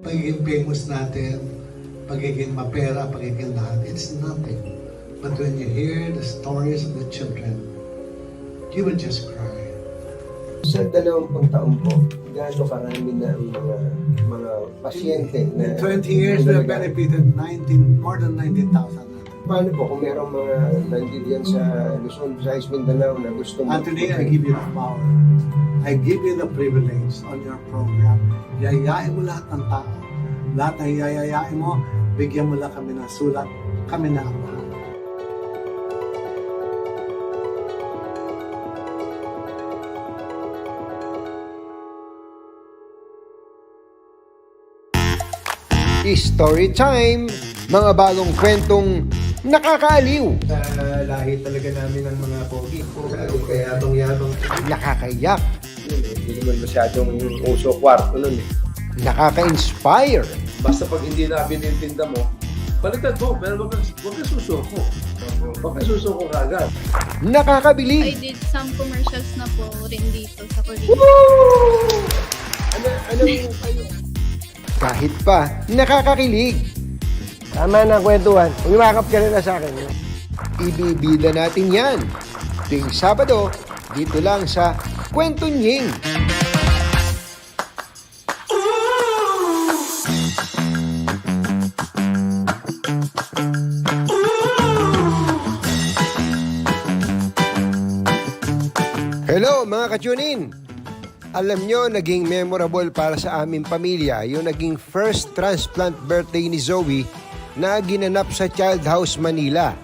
Pagiging famous natin, pagiging mapera, pagiging lahat, it's nothing. But when you hear the stories of the children, you will just cry. Sa dalawampung taon po, gaano karami na ang mga mga pasyente na... In 20 years, we have benefited 19, more than 19,000 natin. Paano po kung merong mga nandiyan sa Luzon, sa Mindanao na gusto mo? And today, I give you the power. I give you the privilege on your program. Yayayain mo lahat ng tao. Lahat ng yayayain mo, bigyan mo lang kami ng sulat. Kami na ang. Story time! Mga bagong kwentong nakakaaliw, Sa lahi talaga namin ng mga pogi. Kaya yabang-yabang. nakakayak, Hindi naman masyadong uso kwarto nun eh. nakaka-inspire, Basta pag hindi na binintinda mo, baliktad mo, pero wag kang, wag kang susuko. Wag kang susuko kagad. I nakakabilib, did some commercials na po rin dito sa Korea. Ano, anong kayo? kahit pa nakakakilig. Tama na kwentuhan. Umimakap ka na sa akin. Ibibida natin yan. Tuwing Sabado, dito lang sa Kwento Nying. Hello mga ka-tune-in! Alam nyo, naging memorable para sa aming pamilya yung naging first transplant birthday ni Zoe na ginanap sa Child House Manila.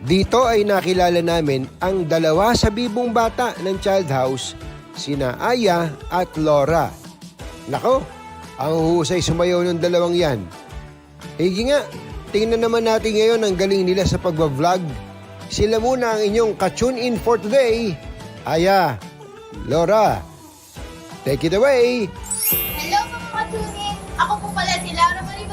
Dito ay nakilala namin ang dalawa sa bibong bata ng Child House, sina Aya at Laura. Nako, ang husay sumayaw ng dalawang yan. Higi nga, tingnan naman natin ngayon ang galing nila sa pagbablog. Sila muna ang inyong ka-tune in for today. Aya, Laura, take it away. Hello mga katunin! Ako po pala si Laura Marie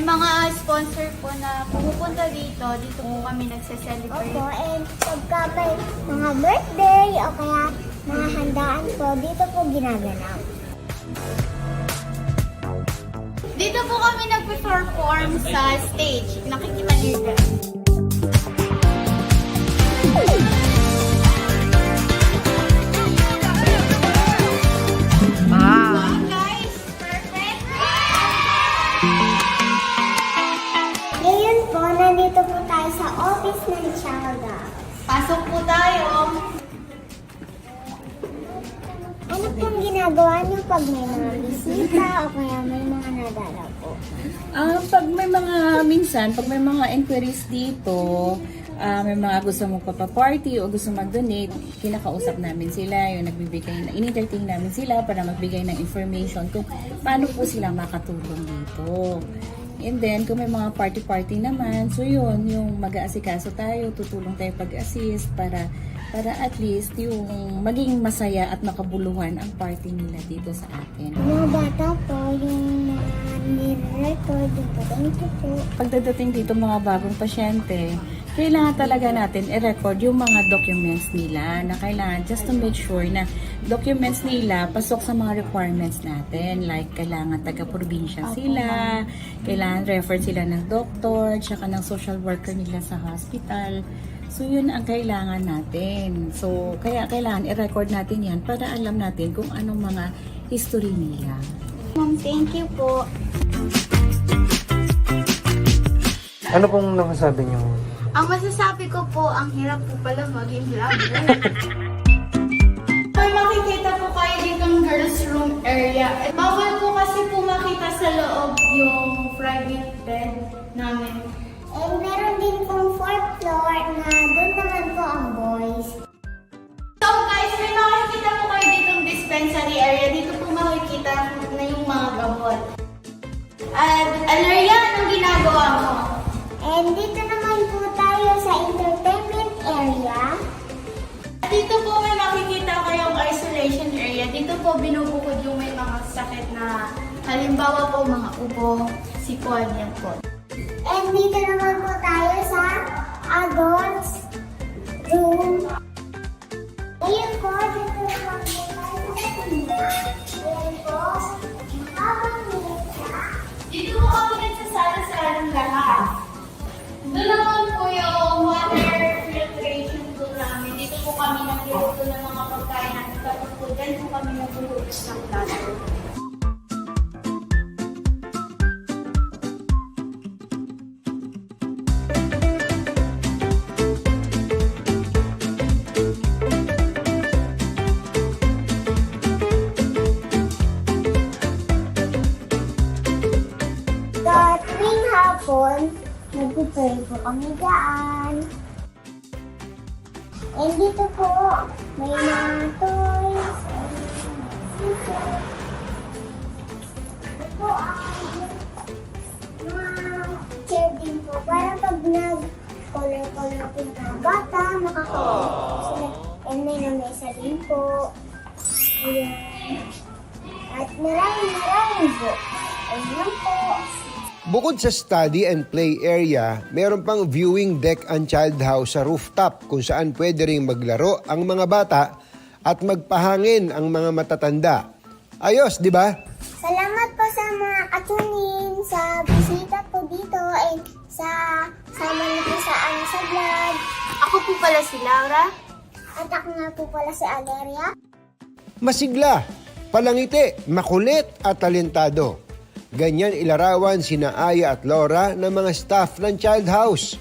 may mga sponsor po na pumupunta dito. Dito po kami nagse-celebrate. Opo, and pagka may mga birthday o kaya mga handaan po, dito po ginaganap. Dito po kami nag-perform sa stage. Nakikita niyo dyan. Office ng Chalga. Pasok po tayo. Ano pong ginagawa niyo pag may mga bisita o kaya may mga nadala po? Ah, pag may mga minsan, pag may mga inquiries dito, ah, may mga gusto mo papaparty o gusto mag-donate, kinakausap namin sila, yung nagbibigay na, in-entertain namin sila para magbigay ng information kung paano po sila makatulong dito. And then, kung may mga party-party naman, so yun, yung mag-aasikaso tayo, tutulong tayo pag-assist para para at least yung maging masaya at makabuluhan ang party nila dito sa atin. Mga bata po, yung mga nire-record, thank you po. pagdadating dito mga bagong pasyente, kailangan talaga natin i-record yung mga documents nila na kailangan just to make sure na documents nila pasok sa mga requirements natin. Like, kailangan taga-probinsya sila, kailangan refer sila ng doktor, tsaka ng social worker nila sa hospital. So, yun ang kailangan natin. So, kaya kailangan i-record natin yan para alam natin kung anong mga history nila. Ma'am, thank you po. Ano pong nakasabi niyo? Ang masasabi ko po, ang hirap po pala maging vlogger. Kung makikita po kayo dito ng girls room area, eh, bawal po kasi po makita sa loob yung private bed namin And meron din pong fourth floor na doon naman po ang boys. So guys, may makikita po kayo dito ng dispensary area. Dito po makikita na yung mga gamot. At Alaria, anong ginagawa mo? And dito naman po tayo sa entertainment area. Dito po may makikita kayong isolation area. Dito po binubukod yung may mga sakit na halimbawa po mga ubo, sipon, yan po. And dito naman po tayo sa adults room. Ayun po, dito naman po tayo sa kanya. Ayun po, habang nila. Dito po kami nagsasala-salang lahat. Doon naman po yung water filtration tool namin. Dito po kami nagluto ng mga pagkain natin. Tapos po dyan po kami nagluto ng plato. Para pag nag-color-color po yung mga bata, makakaupo po sila. And may lamesa din po. Ayan. At maraming maraming po. Ayan po. Bukod sa study and play area, meron pang viewing deck and child house sa rooftop kung saan pwede rin maglaro ang mga bata at magpahangin ang mga matatanda. Ayos, di ba? Salamat po sa mga katunin sa bisita po dito and sa sama niyo po sa ano sa vlog. Ako po pala si Laura. At ako nga po pala si Aleria. Masigla, palangiti, makulit at talentado. Ganyan ilarawan sina Aya at Laura ng mga staff ng child house.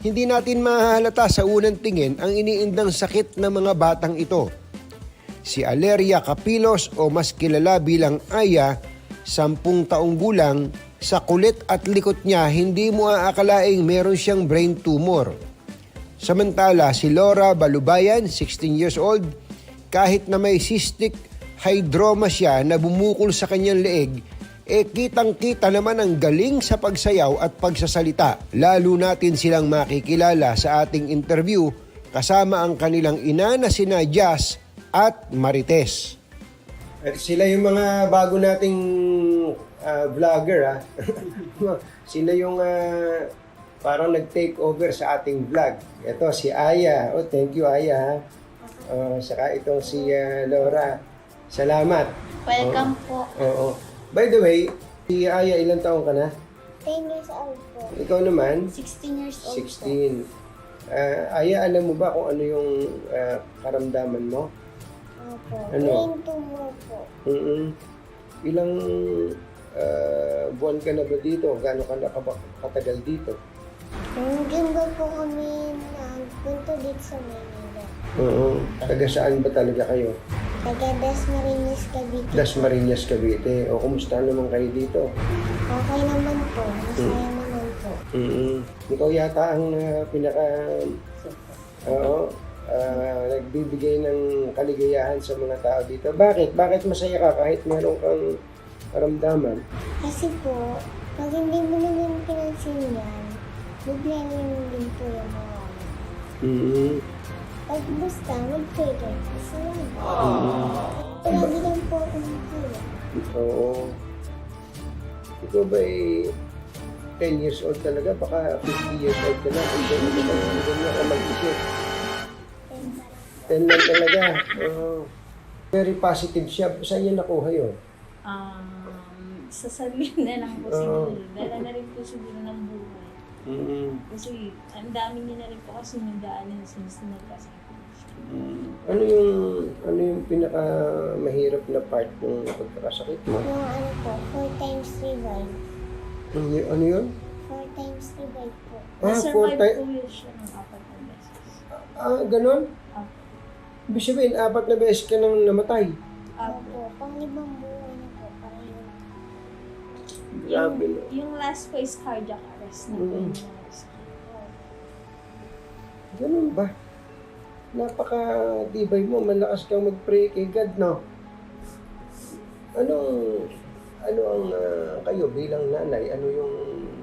Hindi natin mahalata sa unang tingin ang iniindang sakit ng mga batang ito. Si Aleria Capilos o mas kilala bilang Aya, sampung taong gulang, sa kulit at likot niya hindi mo aakalaing meron siyang brain tumor. Samantala, si Laura Balubayan, 16 years old, kahit na may cystic hydroma siya na bumukol sa kanyang leeg, eh kitang-kita naman ang galing sa pagsayaw at pagsasalita. Lalo natin silang makikilala sa ating interview kasama ang kanilang ina na sina Jazz at Marites. Sila yung mga bago nating ah, vlogger ha. Sila yung ah, parang nag-take over sa ating vlog. Ito si Aya. Oh, thank you Aya ha. Oh, saka itong si ah, Laura. Salamat. Welcome po. Oo. By the way, si Aya ilang taong ka na? 10 years old po. Ikaw naman? 16 years old po. 16. Ah, Aya, alam mo ba kung ano yung ah, karamdaman mo? Opo. Ano? Brain tumor po. mm Ilang ah, buwan ka na ba dito? Gaano ka na katagal dito? Nung linggo po kami nagpunto dito sa Manila. Oo. Taga saan ba talaga kayo? Taga Dasmariñas, Cavite. Dasmariñas, Cavite. O kumusta naman kayo dito? Okay naman po. Masaya naman po. mm Ikaw yata ang ah, pinaka... Oo. ah, nagbibigay ng kaligayahan sa mga tao dito. Bakit? Bakit masaya ka kahit meron kang karamdaman? Kasi po, pag hindi mo naman pinansin yan, bigla yun din po yung mga mm Pag basta, kayo. Kasi yan. mm Lagi lang po akong kaya. Oo. Ikaw ba eh 10 years old talaga? Baka 50 years old ka na. Hindi na ka hindi na ka mag-isip. 10 lang talaga. Oo. Very positive siya. Saan niya nakuha yun? Um, sa sarili na lang po siguro. Dala na rin po siguro ng buhay. mm Kasi ang dami niya na rin po kasi nagdaanan since nagkasakit siya. Ano yung ano yung pinaka mahirap na part ng pagkakasakit mo? Yung ano po, four times revive. Ano, y- ano yun? Four times revive. Po. Ah, four Na-survive times. po yun siya ng apat na beses. Ah, ganun? Ah. Ibig sabihin, apat na beses ka nang namatay. Opo, pang-limang buhay na po. Grabe Yung, no. yung last po is cardiac arrest na. Mm. Ganun ba? Napaka-tibay mo, malakas kang mag-pray kay God, no? Anong, ano ang ah, kayo bilang nanay, ano yung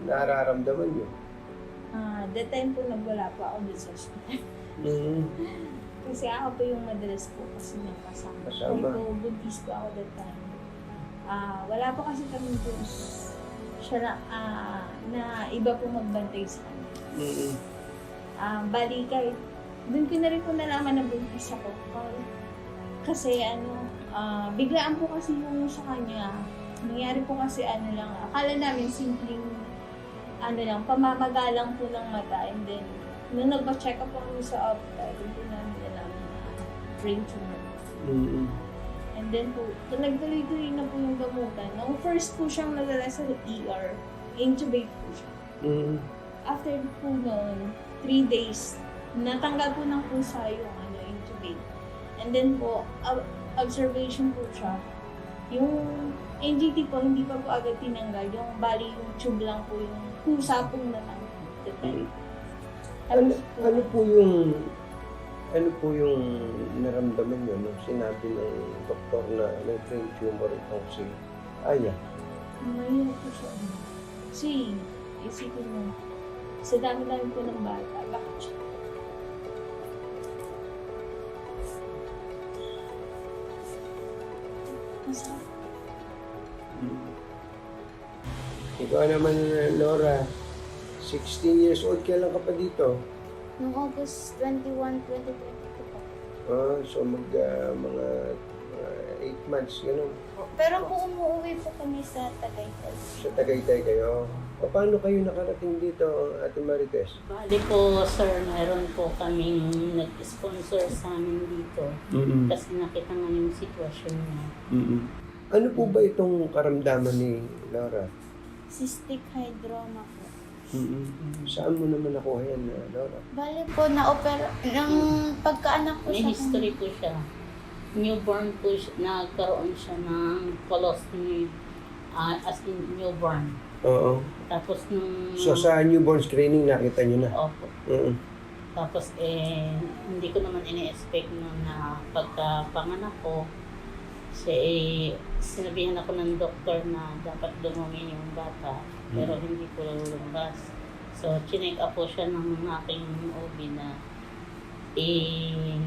nararamdaman nyo? Ah, that time po nagwala po ako sa hospital. Mm. Kasi ako po yung madalas po kasi niyang kasama. Po, buntis po ako that time. Ah, wala po kasi kami po siya na, ah, na iba po magbantay sa kanya. Mm. Ah, bali kahit doon ko na rin po nalaman na buntis ako. Kasi- ano, ah, biglaan po kasi yung sa kanya. Nangyari po kasi ano lang, akala namin simpleng ano lang, pamamagalang po ng mata. And then, nung nagpa-check up po kami sa opta, doon po namin nalaman na brain tumor. Mm. And then po, nagtuloy-tuloy na po yung gamutan. Nung first po siyang nadala sa ER, intubate po siya. Mm. after po noon, three days, natanggal po ng pusa yung ano, intubate. And then po, ob- observation po siya. Yung NGT po, hindi pa po agad tinanggal. Yung bali, yung tube lang po yung pusa pong natanggal. Time. Ano, ano po yung ano po yung naramdaman nyo nung sinabi ng doktor na may brain tumor itong si Aya? mahirap po siya. Kasi, isipin mo, sa dami-dami po ng bata, bakit siya? Masarap. Ikaw naman, Laura, 16 years old, kailan ka pa dito? Noong August 21, 2022 po. Ah, so mag, ah, mga 8 months, gano'n. Pero po umuwi po kami sa Tagaytay. Sa Tagaytay kayo. O, paano kayo nakarating dito, Ate Marites? Bali po, sir, meron po kaming nag-sponsor sa amin dito. Mm-mm. Kasi nakita nga yung sitwasyon niya. Ano po ba itong karamdaman ni Laura? Cystic hydroma po. Mm-mm. Saan mo naman nakuha yan, ah, Laura? Bali po, na-opera, nang pagkaanak ko May sa history po siya. Newborn po siya, nagkaroon siya ng colostomy ah, as in newborn. Oo. Tapos nung... So sa newborn screening, nakita nyo na? Opo. Mm-mm. Tapos eh, hindi ko naman ini-expect na, na pagkapanganak ko, siya eh, sinabihan ako ng doktor na dapat dumumi yung bata, pero hindi ko lumabas. So, chinek up po siya ng aking OB na eh,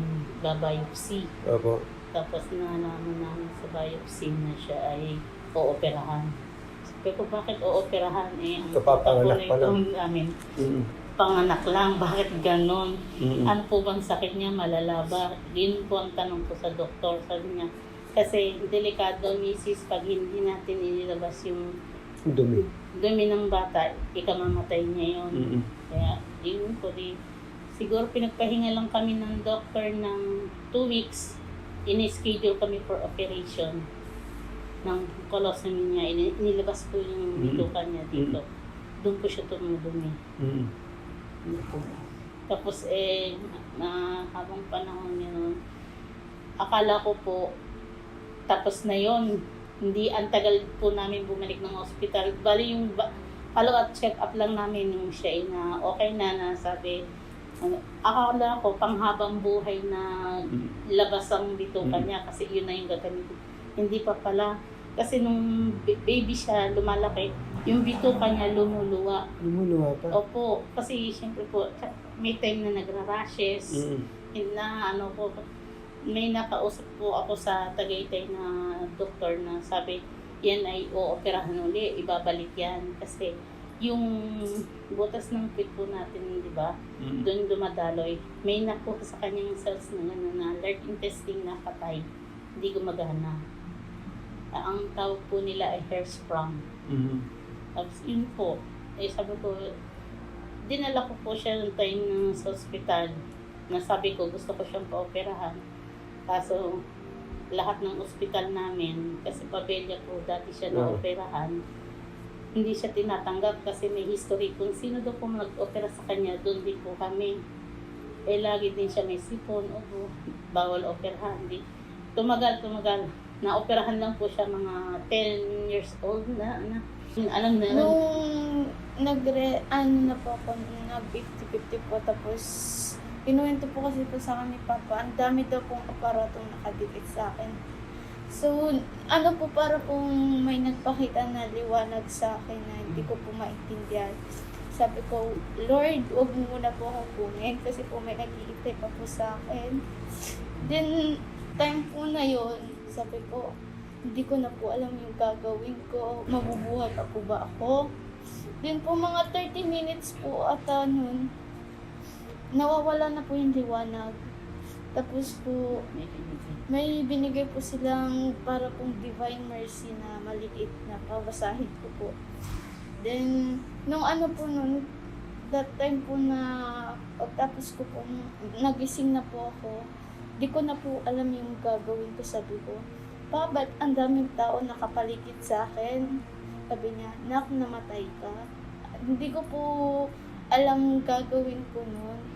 babiopsy. Opo. Tapos nalaman namin sa biopsy na siya ay ooperahan. Sabi ko, bakit ooperahan? Eh, ang Kapapanganak pa lang. ito namin, Mm-mm. panganak lang, bakit ganon? Mm-mm. Ano po bang sakit niya? Malala ba? Yun po ang tanong ko sa doktor. Sabi niya, kasi delikado misis pag hindi natin inilabas yung Dumi. dumi ng bata, ikamamatay niya yun. Mm-mm. Kaya, yun po di, siguro pinagpahinga lang kami ng doctor ng two weeks. In-schedule kami for operation ng colostomy niya. Ini- Inilabas po yung Mm. bituka niya dito. Doon po siya tumudumi. Po. Tapos eh, na habang panahon yun, akala ko po, tapos na yon hindi ang tagal po namin bumalik ng hospital. Bali yung follow-up check-up lang namin yung siya ay na okay na na sabi, ano, akala ko panghabang buhay na labas ang bituka Mm. niya kasi yun na yung gagamitin. Hindi pa pala. Kasi nung baby siya, lumalaki, yung bituka niya lumuluwa. Lumuluwa pa. Opo, kasi siyempre po, may time na nagra-rashes, Mm-mm. na ano po, may nakausap po ako sa Tagaytay na doktor na sabi, yan ay ooperahan uli, ibabalik yan. Kasi yung butas ng pit po natin, di ba, Mm-mm. doon dumadaloy, may nakuha sa kanyang cells na gano'n na large intestine na patay, hindi gumagana. Ah, Ang tawag po nila ay hair sprung. Mm-mm. Tapos yun po, eh sabi ko, dinala ko po siya ng time ng sa ospital. Nasabi ko, gusto ko siyang paoperahan. Kaso, lahat ng ospital namin, kasi pabelya po, dati siya Oo. na-operahan, hindi siya tinatanggap kasi may history kung sino daw po nag-opera sa kanya, doon din po kami. Eh, lagi din siya may sipon, o bawal operahan. Di. Tumagal, tumagal. Naoperahan lang po siya mga 10 years old na, na alam na, Nung nagre, ano na po ako, nag 50-50 po, tapos kinuwento po kasi po sa akin ni Papa, ang dami daw pong aparatong nakadikit sa akin. So, ano po para pong may nagpakita na liwanag sa akin na hindi ko po maintindihan. Sabi ko, Lord, huwag mo muna po akong kunin kasi po may nag-iitay pa po sa akin. Then, time po na yon sabi ko, hindi ko na po alam yung gagawin ko. Mabubuhay pa po ba ako? Then po mga 30 minutes po ata nun, nawawala na po yung liwanag. Tapos po, may binigay po silang para pong divine mercy na maliit na pabasahin ko po. Then, nung ano po nun, that time po na pagtapos ko po, nagising na po ako, di ko na po alam yung gagawin ko, sabi ko. Pa, ba't ang daming tao nakapaligid sa akin? Sabi niya, nak, namatay ka. Hindi ko po alam gagawin ko nun.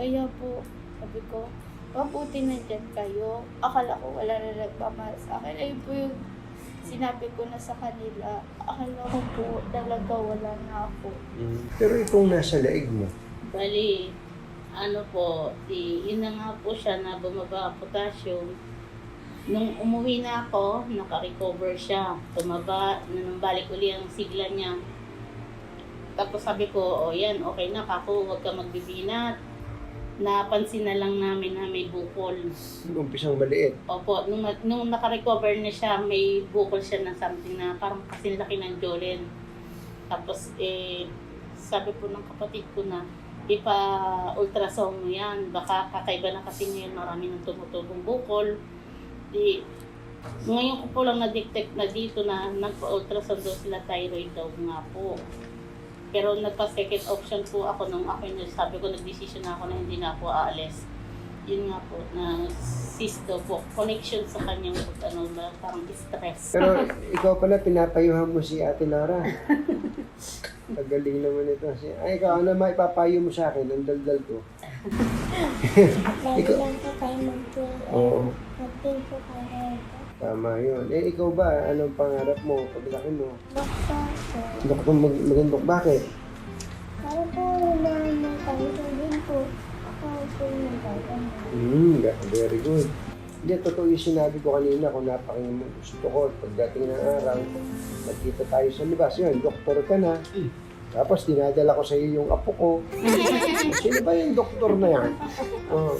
Kaya po, sabi ko, mabuti na dyan kayo. Akala ko wala na nagmamahal sa akin. Ayun po yung sinabi ko na sa kanila. Akala ko po talaga wala na ako. Pero itong nasa leeg mo, Bali, ano po, di, yun na nga po siya na bumaba ang potassium. Nung umuwi na ako, naka-recover siya. Tumaba, nung balik uli ang sigla niya. Tapos sabi ko, o yan, okay na kako, huwag ka magbibinat. Napansin na lang namin na may bukol. umpisang maliit. Opo, nung, nung naka-recover na siya, may bukol siya na something na parang kasing laki ng Jolen. Tapos, eh, sabi po ng kapatid ko na, ipa-ultrasound mo yan. Baka kakaiba na kasi ngayon marami ng tumutubong bukol. Di, ngayon ko po lang na-detect na dito na nagpa-ultrasound daw sila thyroid daw nga po. Pero nagpa-second option po ako nung ako yung sabi ko, nag-decision na ako na hindi na ako aalis. Yun nga po, na daw po, connection sa kanyang ano, ba, parang stress. Pero ikaw pala, pinapayuhan mo si Ate Nora. Pagaling naman ito. Si, ay, ikaw, ano maipapayo mo sa akin? Ang daldal ko. Lagi Ikaw- lang po kayo mag-pray. Oo. Mag-pray po kayo. Tama yun. Eh, ikaw ba? Anong pangarap mo? Paglaki mo? Doktor po. Doktor mag magandok. Bakit? Para po na magkaiso din po. Ako po yung magkaiso. Hmm, very good. Hindi, totoo yung sinabi ko kanina kung napakinggan mo gusto ko. Pagdating ng araw, nagkita tayo sa labas. Yun, doktor ka na. Tapos dinadala ko sa iyo yung apo ko. Sino ba yung doktor na yan? Oh,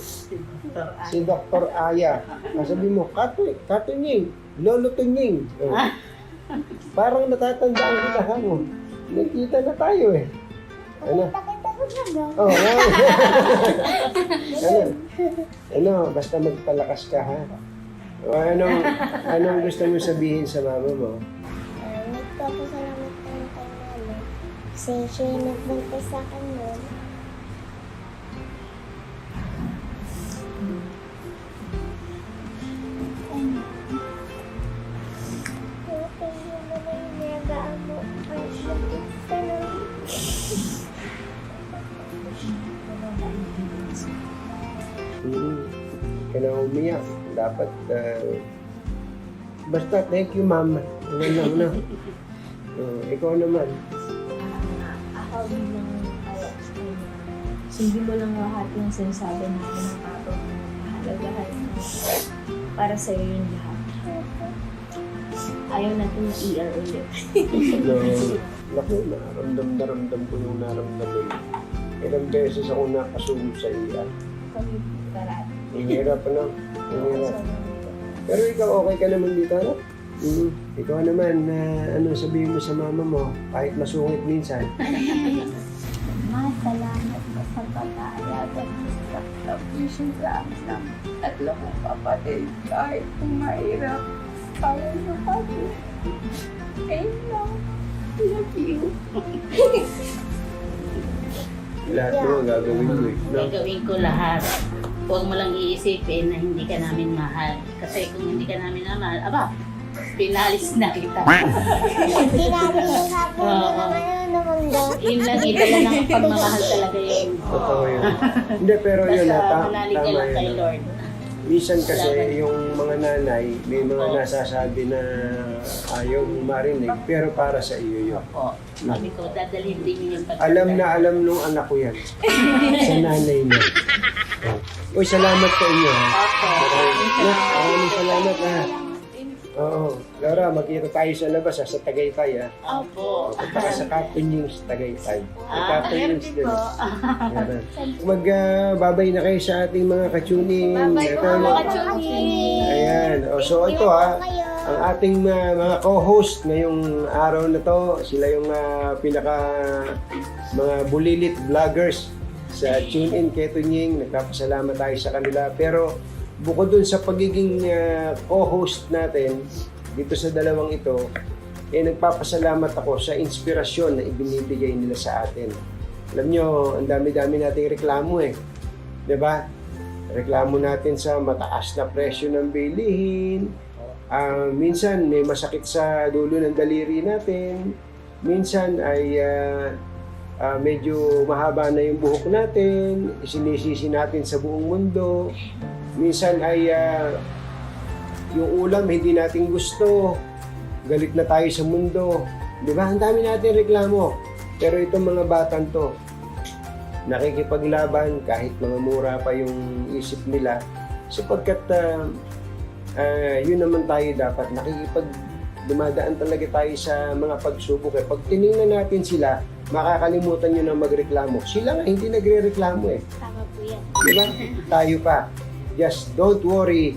si Dr. Aya. Sabi mo, Kato, Kato Nying, Lolo Tunying. Oh. Parang natatandaan kita ha mo. Nagkita na tayo eh. Ano? Oh, wow. ano? Ano, basta magpalakas ka ha. O anong, anong gusto mo sabihin sa mama mo? Nagpapasalamat. Kasi siya yung nagbantay sa akin nun. Hmm. Ka na umiyak. Dapat, uh, basta thank you mama. Ano na, ano. Uh, ikaw naman. Ayak sa kanya. Sundin mo lang lahat ng sinasabi natin ng papa mo. Mahalagahan. Para sa iyo yung lahat. Ayaw natin ng ER ulit. Naku, naramdam na ramdam ko yung naramdaman. Ilang beses ako nakasulo sa iya. Kami parati. Ang hirap, ano? Ang hirap. Pero ikaw, okay ka naman dito, ano? Mm. Ikaw naman, na ano sabihin mo sa mama mo, kahit masungit minsan. Ma, salamat po sa pag-aayagan mo sa provision sa amin ng tatlo kong kapatid. Kahit kung mahirap, kaya nyo kami. Ayun lang. Love you. Lahat mo gagawin ko eh. No? Gagawin ko lahat. Huwag mo lang iisipin na hindi ka namin mahal. Kasi kung hindi ka namin mahal, aba, pinalis na kita. Tinali yung hapon Oo. ng ano ng mundo. Yun lang, idala ng pagmamahal talaga yun. Totoo yun. Hindi, pero yun, Basta ha, ta- manalig ka tama lang kay yun. Lord. Minsan kasi yung mga nanay, may mga nasasabi na ayaw mo marinig, pero para sa iyo yun. Opo. Sabi ko, dadalhin din niyo yung pagkakas. Alam na alam nung anak ko yan. sa nanay niya. Uy, salamat sa inyo. Ha? Opo. Na, maraming salamat ha. Oo. Laura, magkita tayo sa labas ha, sa Tagaytay ha. Opo. Punta ka sa Captain News Tagaytay. Ah, Captain News din. po. Meron. Mag-babay na kayo sa ating mga kachuning. Bye po Ito, mga kachunin. Ayan. O, so ito ha, ang ating uh, mga co-host ngayong araw na to, sila yung uh, pinaka mga bulilit vloggers sa TuneIn Ketunying. Nagpapasalamat tayo sa kanila. Pero bukod dun sa pagiging uh, co-host natin dito sa dalawang ito, eh nagpapasalamat ako sa inspirasyon na ibinibigay nila sa atin. Alam nyo, ang dami-dami nating reklamo eh. ba? Reklamo natin sa mataas na presyo ng bilihin. Ah, minsan may masakit sa dulo ng daliri natin. Minsan ay ah, ah, medyo mahaba na yung buhok natin. Isinisisi natin sa buong mundo. Minsan ay ah, yung ulam hindi natin gusto. Galit na tayo sa mundo. Di ba? Ang dami natin reklamo. Pero itong mga batang to, nakikipaglaban kahit mga mura pa yung isip nila sapagkat ah, ah, yun naman tayo dapat nakikipag dumadaan talaga tayo sa mga pagsubok eh. Pag tinignan natin sila, makakalimutan nyo na magreklamo. Sila nga hindi nagre-reklamo eh. Tama po yan. Di ba? Tayo pa. Just don't worry,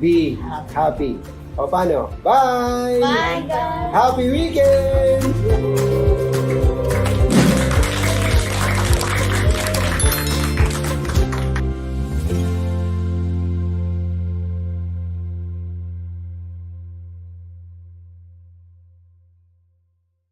be happy. O paano? Bye! Bye guys! Happy weekend!